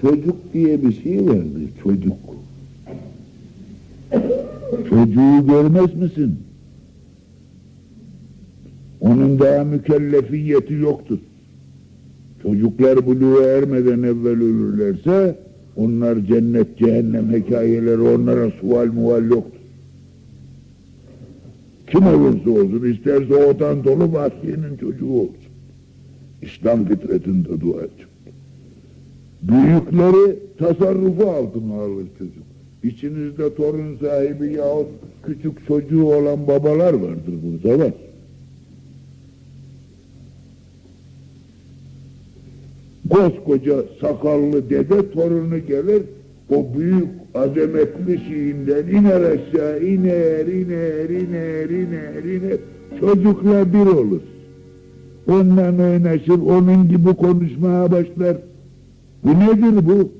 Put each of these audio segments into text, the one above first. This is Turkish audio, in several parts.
Çocuk diye bir şey vardır, çocuk. Çocuğu görmez misin? Onun daha mükellefiyeti yoktur. Çocuklar buluğa ermeden evvel ölürlerse onlar cennet cehennem hikayeleri onlara sual muval yoktur. Kim olursa olsun isterse otan dolu vahşinin çocuğu olsun. İslam fitretinde dua edecek. Büyükleri tasarrufu altına alır çocuk. İçinizde torun sahibi yahut küçük çocuğu olan babalar vardır burada var. Koskoca sakallı dede torunu gelir, o büyük azametli şeyinden iner aşağı, iner, iner, iner, iner, iner, çocukla bir olur. Ondan oynaşır, onun gibi konuşmaya başlar. Bu nedir bu?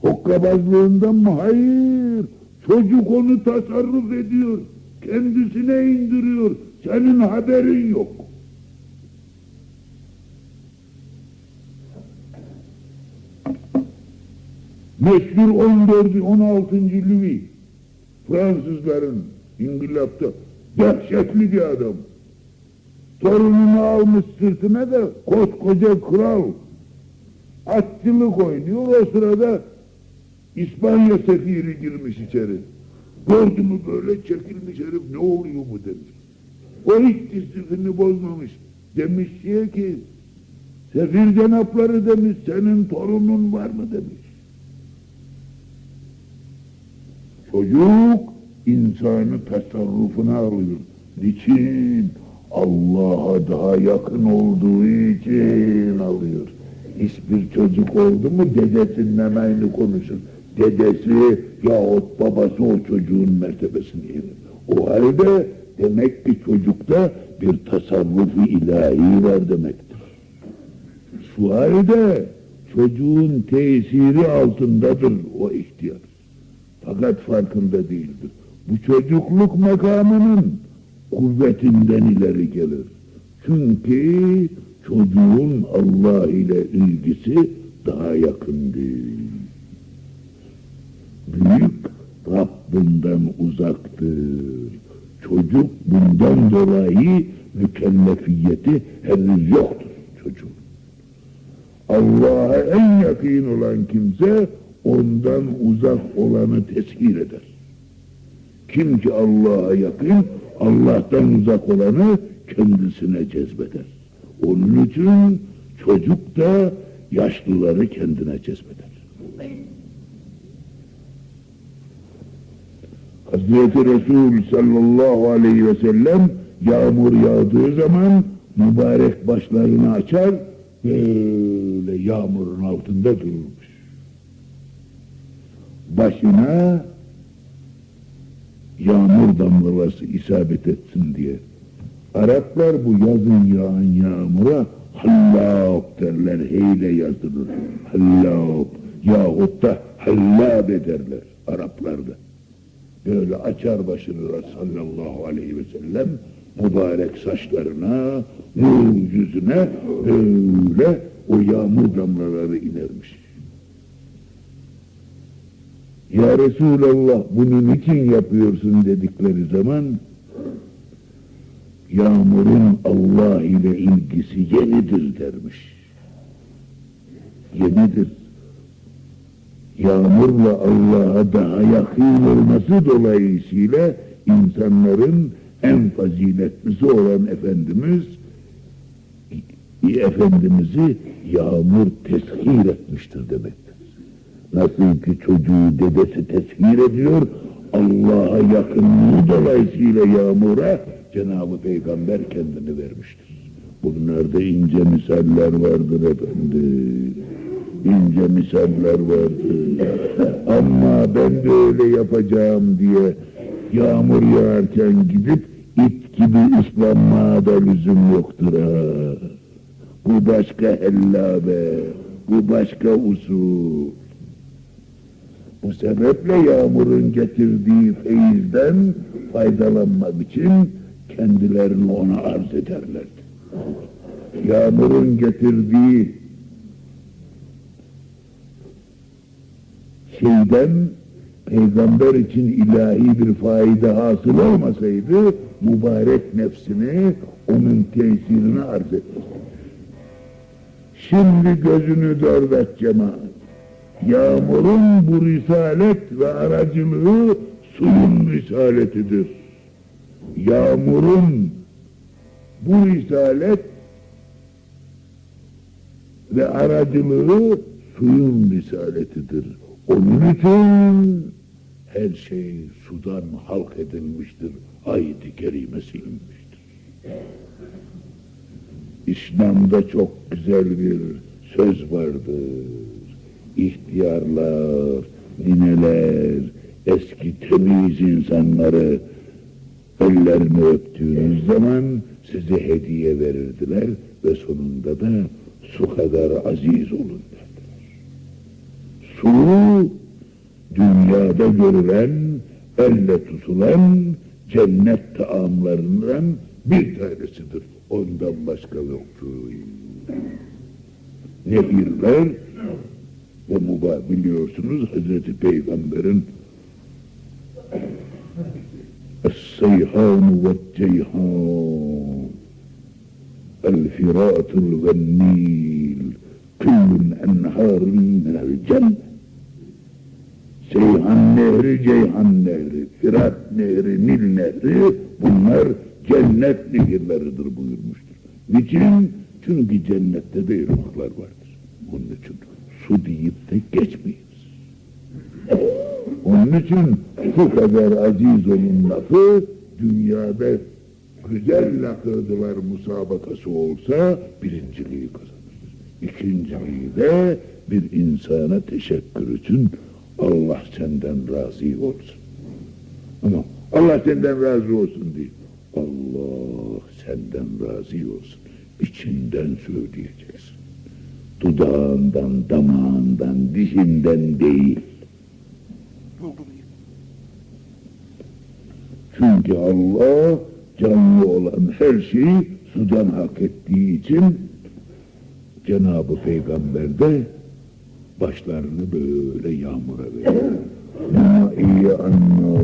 Hokkabazlığından mı? Hayır. Çocuk onu tasarruf ediyor. Kendisine indiriyor. Senin haberin yok. Meşhur 14. 16. Louis Fransızların İngiliz'de dehşetli bir adam. Torununu almış sırtına da koskoca kral atçılık oynuyor. O sırada İspanya sefiri girmiş içeri. Gördü mü böyle çekilmiş herif ne oluyor bu demiş. O hiç disiplini bozmamış. Demiş şeye ki sefir cenapları demiş senin torunun var mı demiş. Çocuk insanı tasarrufuna alıyor. Niçin? Allah'a daha yakın olduğu için alıyor. Hiçbir çocuk oldu mu dedesinden aynı konuşur. Dedesi yahut babası o çocuğun mertebesini yerir. O halde demek ki çocukta bir tasarrufu ilahi var demektir. Şu halde çocuğun tesiri altındadır o ihtiyar. Fakat farkında değildir. Bu çocukluk makamının kuvvetinden ileri gelir. Çünkü çocuğun Allah ile ilgisi daha yakındır. Büyük Rab uzaktır. Çocuk bundan dolayı mükellefiyeti henüz yoktur çocuğun. Allah'a en yakın olan kimse ondan uzak olanı teshir eder. Kim ki Allah'a yakın, Allah'tan uzak olanı kendisine cezbeder. Onun için çocuk da yaşlıları kendine cezbeder. Hazreti Resul sallallahu aleyhi ve sellem yağmur yağdığı zaman mübarek başlarını açar, böyle yağmurun altında dururmuş. Başına yağmur damlaları isabet etsin diye. Araplar bu yazın yağan yağmura hallab derler, heyle yazılır. Hallab yahut da hallab ederler Araplarda. Böyle açar başını sallallahu aleyhi ve sellem mübarek saçlarına, nur yüzüne öyle o yağmur damlaları inermiş. Ya Resulallah bunu niçin yapıyorsun dedikleri zaman yağmurun Allah ile ilgisi yenidir dermiş. Yenidir. Yağmurla Allah'a daha yakın olması dolayısıyla insanların en faziletlisi olan Efendimiz Efendimiz'i yağmur teshir etmiştir demektir. Nasıl ki çocuğu dedesi teshir ediyor, Allah'a yakınlığı dolayısıyla yağmura Cenab-ı Peygamber kendini vermiştir. Bunlarda ince misaller vardır efendim. İnce misaller vardır. Ama ben de öyle yapacağım diye yağmur yağarken gidip it gibi ıslanmaya da lüzum yoktur ha. Bu başka hellabe, bu başka usul. Bu sebeple yağmurun getirdiği feyizden faydalanmak için kendilerini ona arz ederlerdi. Yağmurun getirdiği şeyden peygamber için ilahi bir faide hasıl olmasaydı mübarek nefsini onun tesirine arz etti. Şimdi gözünü dört et cemaat. Yağmurun bu risalet ve aracılığı suyun risaletidir. Yağmurun bu risalet ve aracılığı suyun risaletidir. Onun için her şey sudan halk edilmiştir. Ayet-i kerimesi inmiştir. İslam'da çok güzel bir söz vardır. İhtiyarlar, nineler, eski temiz insanları ellerini öptüğünüz zaman size hediye verirdiler ve sonunda da su kadar aziz olun derdiler. Su dünyada görülen, elle tutulan cennet taamlarından bir tanesidir. Ondan başka yoktur. Nehirler ve muba biliyorsunuz Hazreti Peygamber'in Ceyhan El-Firatul ve Nil Küllün enharın minel cennet Seyhan Nehri, Ceyhan Nehri, Firat Nehri, Nil Nehri bunlar cennet nehirleridir buyurmuştur. Niçin? Çünkü cennette de ırmaklar vardır. Onun için su deyip de geçmeyiz. Onun için su kadar aziz olun lafı dünyada güzel lakırdılar musabakası olsa birinciliği kazanır. İkinciliği de bir insana teşekkür için Allah senden razı olsun. Ama Allah senden razı olsun değil. Allah senden razı olsun. İçinden söyleyeceksin. Dudağından, damağından, dişinden değil. Çünkü Allah canlı olan her şeyi sudan hak ettiği için Cenab-ı Peygamber de başlarını böyle yağmura veriyor. Ma iyi anna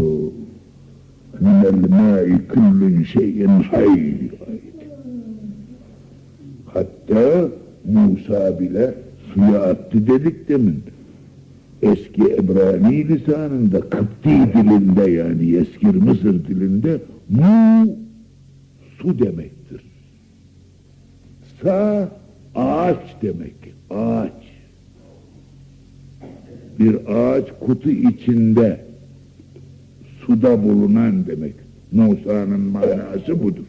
minel ma'i kullun şeyin hayy. Hatta Musa bile suya attı dedik demin. Eski Ebrani lisanında, Kıpti dilinde yani eski Mısır dilinde mu su demektir. Sa ağaç demek. Ağaç bir ağaç kutu içinde suda bulunan demek. Musa'nın manası budur.